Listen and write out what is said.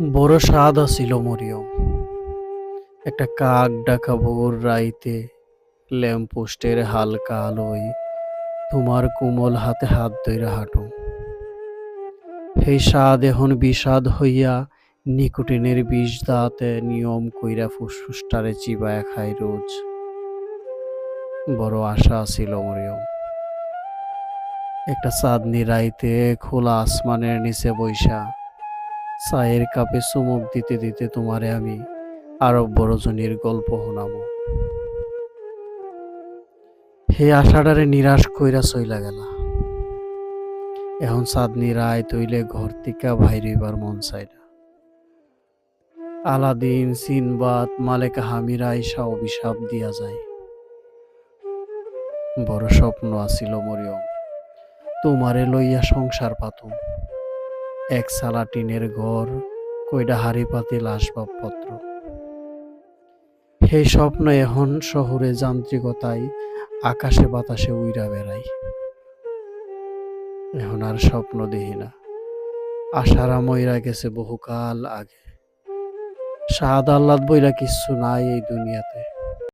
বড় স্বাদ আছিল মরিয়ম। একটা কাক ডাকা ভোর রাইতে ল্যাম্পপোস্টের হালকা আলোয় তোমার কোমল হাতে হাত ধইরা হাঁটো। সেই স্বাদ, এখন বিষাদ হইয়া নিকোটিনের বিষ দাঁতে নিয়ম কইরা ফুসফুসটারে চিবায়া খায় রোজ। বড় আশা আছিল মরিয়ম। একটা চাঁদনি রাইতে খোলা আসমানের নিচে বৈশা চায়ের কাপে চুমুক দিতে দিতে তোমারে আমি আরব বড়জনীর গল্প শোনাবো। হে আশাটারে নিরাশ কইরা চইলা গেলা। এখন চাঁদনি রায় তৈলে ঘর থেকে ভাইরিবার মন চাই না আলাদিন সিনবাদ মালেকা হামিরা আইসা অভিশাপ দিয়া যায়। বড় স্বপ্ন আছিল মরিয়ম। তোমারে লইয়া সংসার পাতুম। এক সালা টিনের ঘর, কইডা হাড়ি পাতিল আসবাবপত্র সেই স্বপ্ন এখন শহরে যান্ত্রিকতায়, আকাশে বাতাসে উইরা বেড়াই। এখন আর স্বপ্ন দেখি না। আশারা মইরা গেছে বহুকাল আগে। সাদ আহ্লাদ বইরা কিচ্ছু নাই এই দুনিয়াতে।